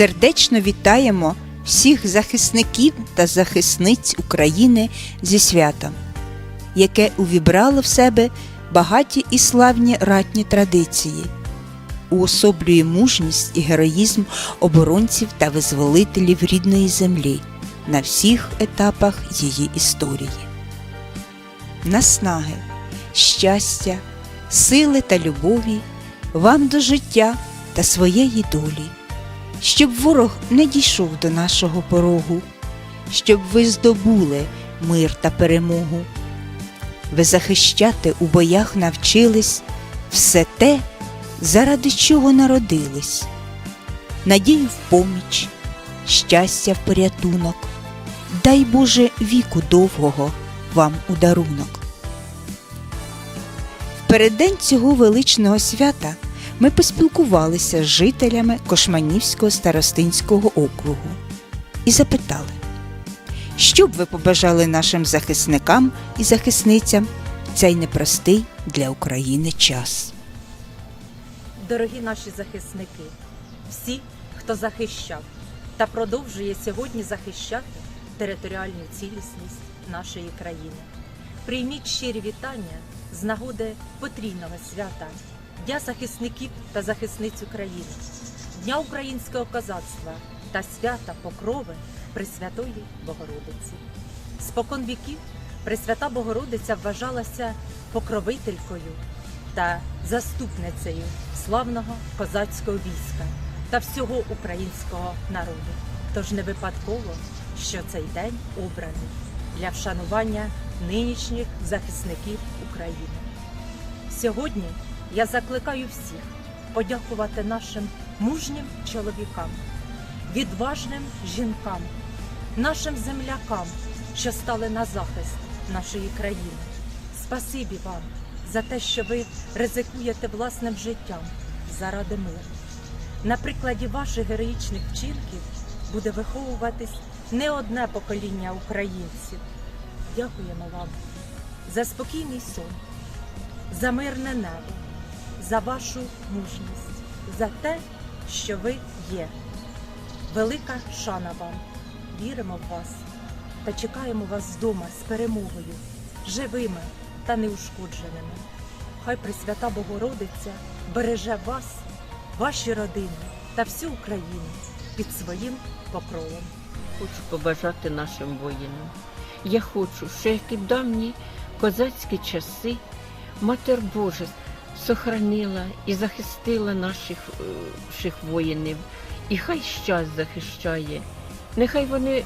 Сердечно вітаємо всіх захисників та захисниць України зі святом, яке увібрало в себе багаті і славні ратні традиції, уособлює мужність і героїзм оборонців та визволителів рідної землі на всіх етапах її історії. Наснаги, щастя, сили та любові вам до життя та своєї долі, щоб ворог не дійшов до нашого порогу, щоб ви здобули мир та перемогу. Ви захищати у боях навчились все те, заради чого народились, надію в поміч, щастя в порятунок, дай Боже віку довгого вам у дарунок. Переддень цього величного свята ми поспілкувалися з жителями Кошманівського старостинського округу і запитали, що б ви побажали нашим захисникам і захисницям цей непростий для України час. Дорогі наші захисники, всі, хто захищав та продовжує сьогодні захищати територіальну цілісність нашої країни. Прийміть щирі вітання з нагоди потрійного свята Дня захисників та захисниць України, Дня українського козацтва та свята Покрови Пресвятої Богородиці. Спокон віків Пресвята Богородиця вважалася покровителькою та заступницею славного козацького війська та всього українського народу. Тож не випадково, що цей день обраний для вшанування нинішніх захисників України. Сьогодні я закликаю всіх подякувати нашим мужнім чоловікам, відважним жінкам, нашим землякам, що стали на захист нашої країни. Спасибі вам за те, що ви ризикуєте власним життям заради миру. На прикладі ваших героїчних вчинків буде виховуватись не одне покоління українців. Дякуємо вам за спокійний сон, за мирне небо, за вашу мужність, за те, що ви є. Велика шана вам. Віримо в вас та чекаємо вас вдома з перемогою, живими та неушкодженими. Хай Пресвята Богородиця береже вас, ваші родини та всю Україну під своїм покровом. Хочу побажати нашим воїнам. Я хочу, що як і давні козацькі часи Матер Божа сохранила і захистила наших, е, наших воїнів. І хай щас захищає. Нехай вони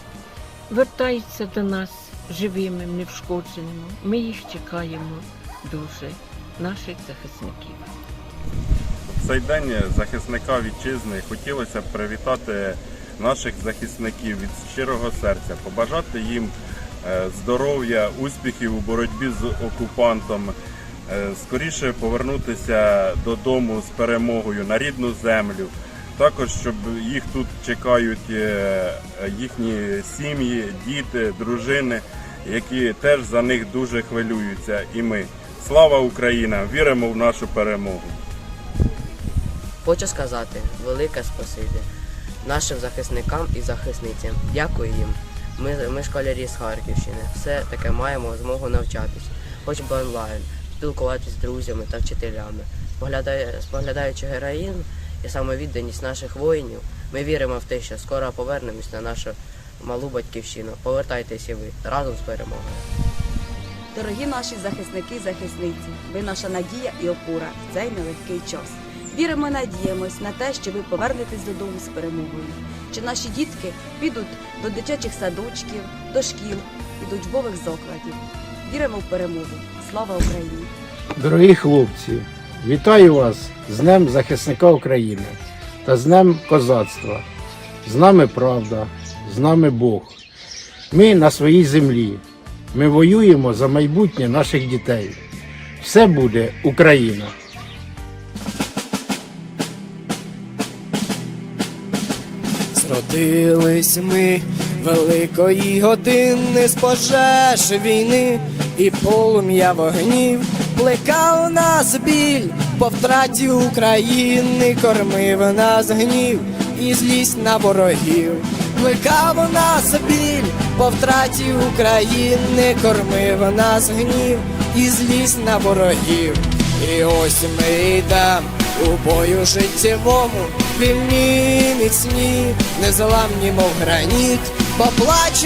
вертаються до нас живими, невшкодженими. Ми їх чекаємо дуже, наших захисників. Цей день захисника вітчизни хотілося б привітати наших захисників від щирого серця, побажати їм е, здоров'я, успіхів у боротьбі з окупантом, е, скоріше повернутися додому з перемогою на рідну землю. Також, щоб їх тут чекають е, їхні сім'ї, діти, дружини, які теж за них дуже хвилюються. І ми. Слава Україна! Віримо в нашу перемогу! Хочу сказати велике спасибі нашим захисникам і захисницям. Дякую їм. Ми, ми школярі з Харківщини. Все таке маємо змогу навчатись, хоч би онлайн, спілкуватися з друзями та вчителями. Споглядаючи героїзм і самовідданість наших воїнів, ми віримо в те, що скоро повернемось на нашу малу батьківщину. Повертайтеся ви разом з перемогою. Дорогі наші захисники захисниці, ви наша надія і опора в цей нелегкий час. Віримо, надіємось на те, що ви повернетесь додому з перемогою. Що наші дітки підуть до дитячих садочків, до шкіл і до учбових закладів. Віримо в перемогу. Слава Україні! Дорогі хлопці, вітаю вас з Днем захисника України та з Днем козацтва. З нами правда, з нами Бог. Ми на своїй землі. Ми воюємо за майбутнє наших дітей. Все буде Україна! Зродились ми великої години з пожеж війни, і полум'я вогнів плекав нас біль по втраті України, кормив нас гнів, і злість на ворогів. Плекав нас біль по втраті України, кормив нас гнів і злість на ворогів. І ось ми йдем у бою життєвому, вільні, міцні, незламні, мов граніт, бо плач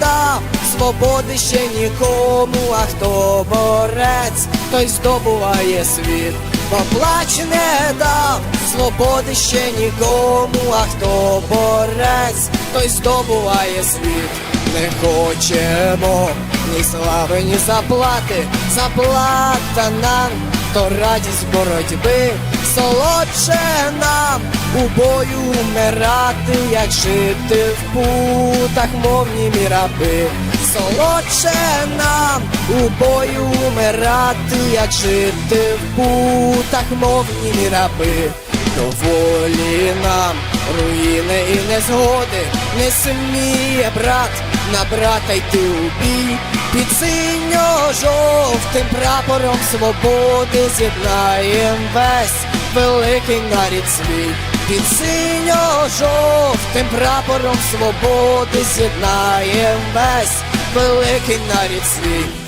дав свободи ще нікому, а хто борець, той здобуває світ, бо плач не дав свободи ще нікому, а хто борець, той здобуває світ. Не хочемо ні слави, ні заплати, заплата нам, то радість боротьби, солодше нам у бою вмирати, як жити в путах, мовні міраби, солодше нам у бою вмирати, як жити в путах, мовні німі раби. Доволі нам руїни і незгоди, не сміє брат на брата йти у бій, під синьо-жовтим прапором свободи з'єднаєм весь великий нарід свій, під синьо-жовтим прапором свободи з'єднаєм весь великий нарід свій.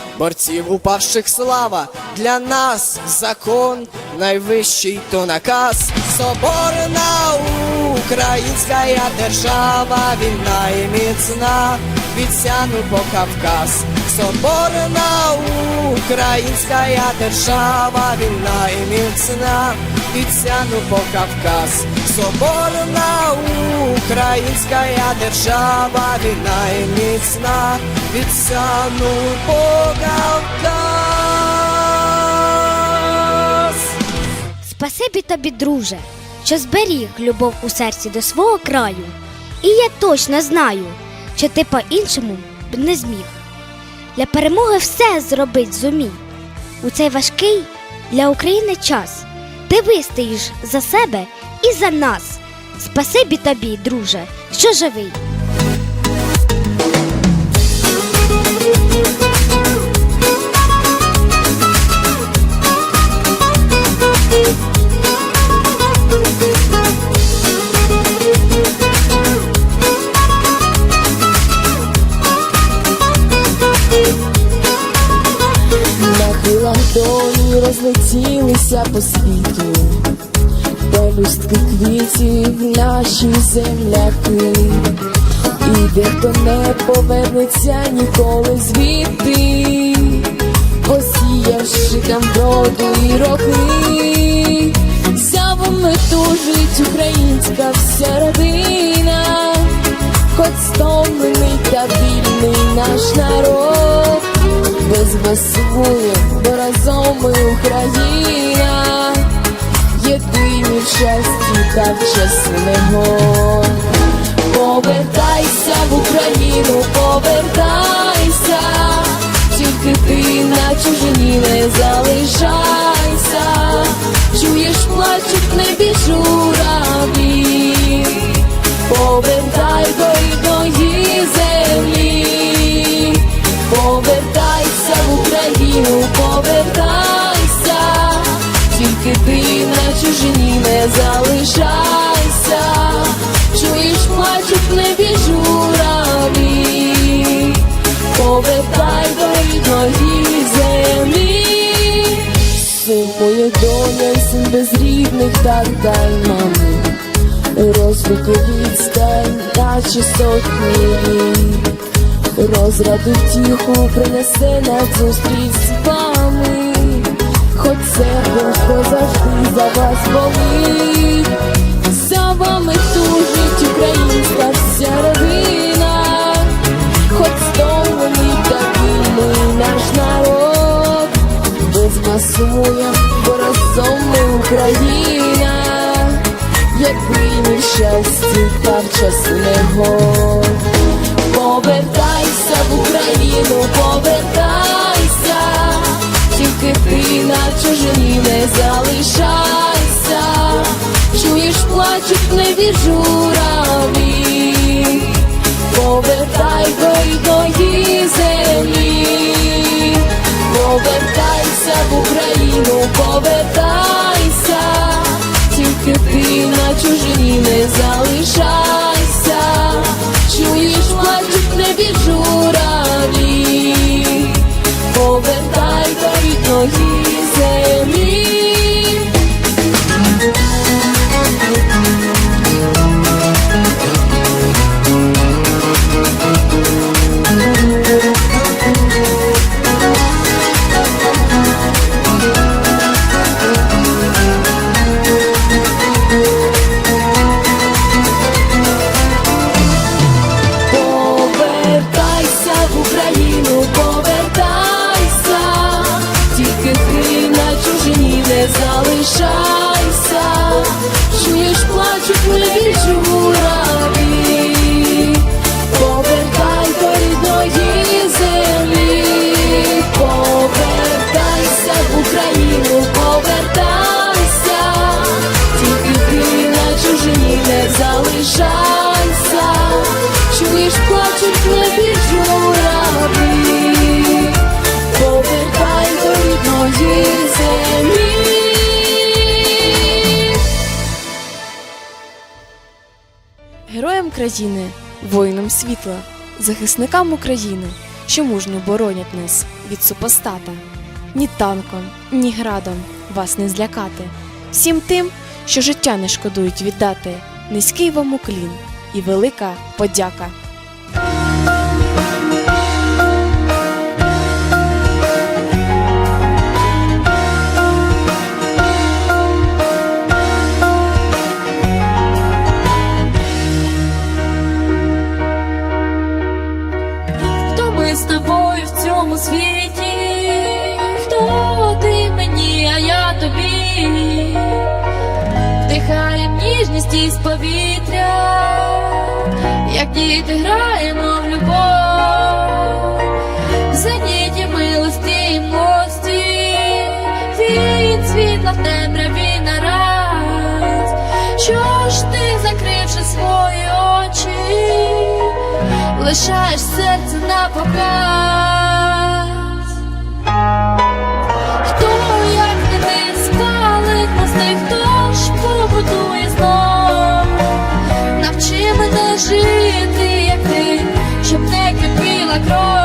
борців упавших слава, для нас закон найвищий то наказ, соборна українська держава, вільна і міцна, від Сяну по Кавказ, соборна українська держава, вільна і міцна, від Сяну по Кавказ, соборна українська держава, вільна і міцна, від Сяну по Кавказ. Спасибі тобі, друже, що зберіг любов у серці до свого краю. І я точно знаю, що ти по-іншому б не зміг. Для перемоги все зробить зумій. У цей важкий для України час. Ти вистоїш за себе і за нас. Спасибі тобі, друже, що живий. Розлетілися по світу, пелюстки квітів наші земляки, і дехто не повернеться ніколи звідти, посіявши там вроду і роки, сявами тужить українська вся родина, хоч стомлений та вільний наш народ вас своє, бо разом ми Україна, єдині в щасті та в негод. Повертайся в Україну, повертайся, тільки ти на чужині не залишайся, чуєш, плачуть в небі журавлі, повертай до рідної землі, повертайся в Україну, повертайся, тільки ти на чужині не залишайся, чуєш, плачуть небі журавлі, повертай до рідної землі. Сумує доня, син без рідних, так дай мами, розлуки відстань, наче сотні. Розраду втіху принесе на зустріч з вами, хоч серденько завжди за вас болить, за вами тужить українська вся родина, хоч стомлений та вільний наш народ, без вас сумує, бо ми Україна, як в щасті та настав час негод. Повертайся в Україну, повертайся, тільки ти на чужині не залишайся, чуєш, плачуть в небі журавлі, повертай до землі, повертайся в Україну, повертайся, тільки ти на чужині не залишайся, Героям країни, воїнам світла, захисникам України, що мужньо боронять нас від супостата. Ні танком, ні градом вас не злякати. Всім тим, що життя не шкодують віддати, низький вам уклін і велика подяка. Світі? Хто ти мені, а я тобі? Вдихаєм ніжність із повітря, як діти граємо в любов, в зеніті милості і млості, від світла в темряві нараз. Що ж ти, закривши свої очі? лишаєш серце на показ. Навчи мене жити, як ти, щоб не кипіла кров.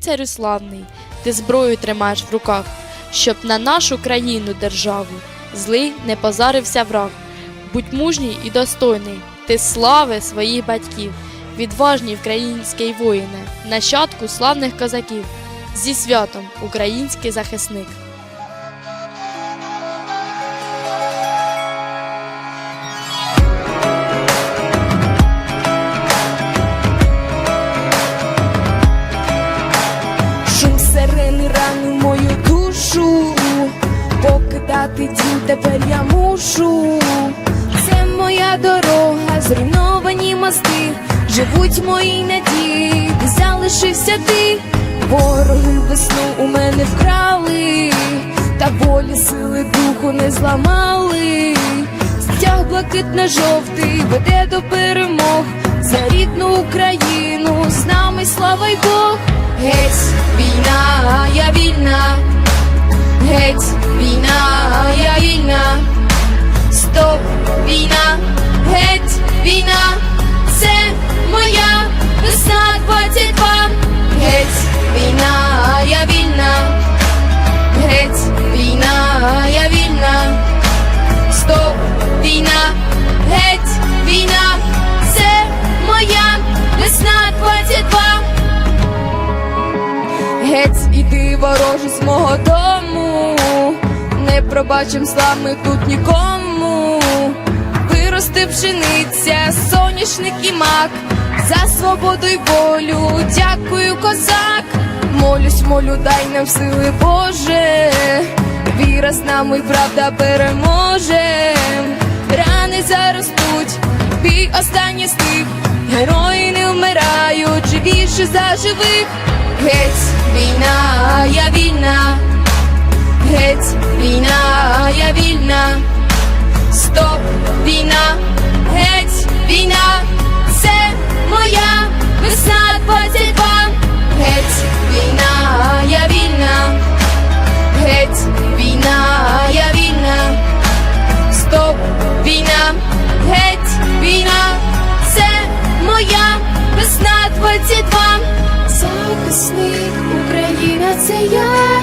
Лицарю славний, ти зброю тримаєш в руках, щоб на нашу країну державу злий не позарився враг. Будь мужній і достойний, ти слави своїх батьків, відважні український воїне, нащадку славних козаків. Зі святом, український захисник. Покидати дім тепер я мушу. Це моя дорога, зруйновані мости, живуть мої надії, залишився ти. Вороги весну у мене вкрали, та волі сили духу не зламали. Стяг блакитно-жовтий веде до перемог за рідну Україну, з нами слава й Бог. Геть, війна, я вільна, геть, війна, я вільна, стоп, війна, геть, війна, це моя весна 22, геть, війна, я вільна, геть, війна, я вільна, стоп, війна, геть, війна, це моя весна 22. Геть, іди вороже з мого дому, пробачим слами тут нікому. Виросте пшениця, соняшник і мак, за свободу й волю, дякую, козак. Молюсь, молю, дай нам сили Боже, віра з нами, й правда переможе. Рани заростуть, бій останній стих, герої не вмирають, живіше за живих. Геть, війна, я вільна, геть, війна, моя весна 22. Захисник Україна, це я,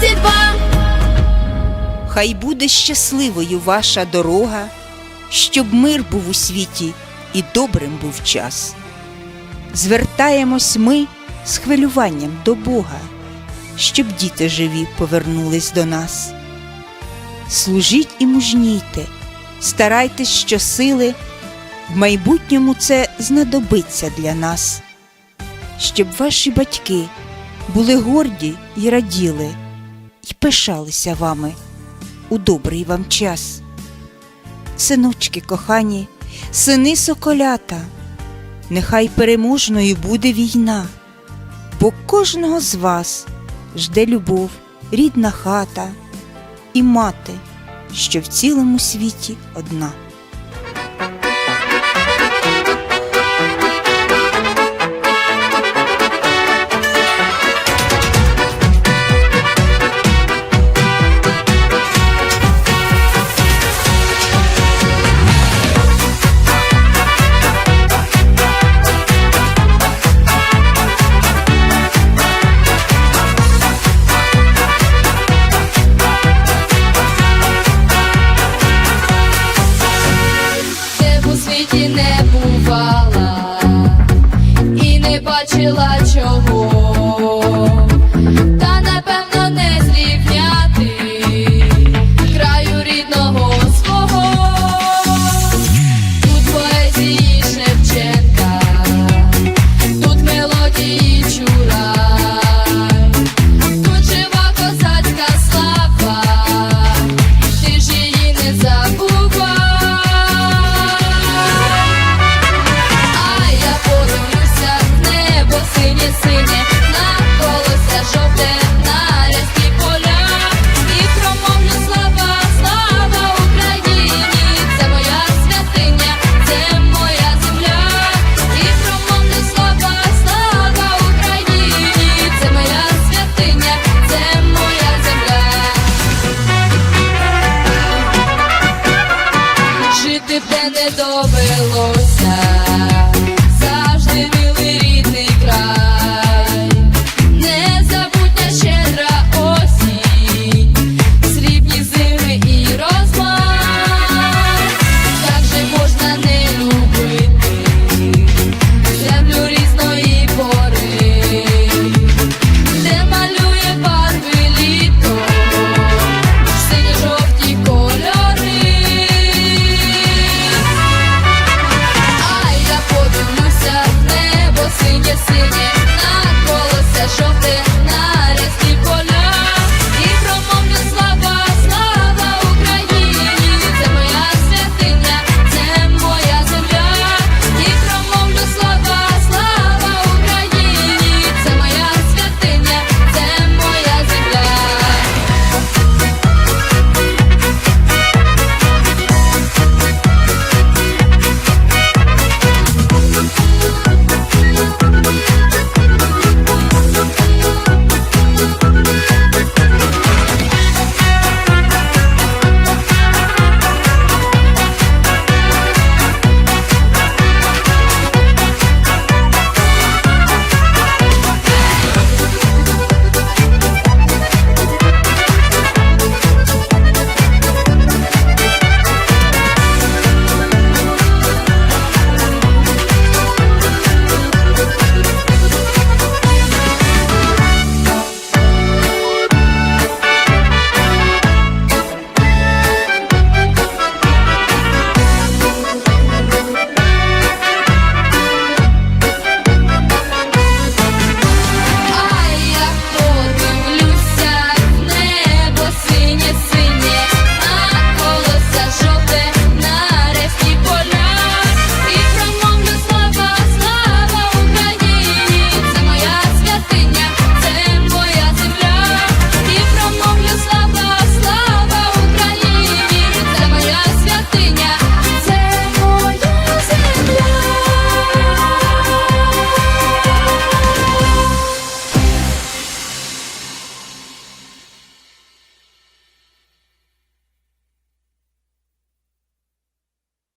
22. Хай буде щасливою ваша дорога, щоб мир був у світі і добрим був час. Звертаємось ми з хвилюванням до Бога, щоб діти живі повернулись до нас. Служіть і мужнійте, старайтесь щосили, в майбутньому це знадобиться для нас, щоб ваші батьки були горді й раділи, й пишалися вами у добрий вам час. Синочки кохані, сини соколята, нехай переможною буде війна, бо кожного з вас жде любов, рідна хата і мати, що в цілому світі одна.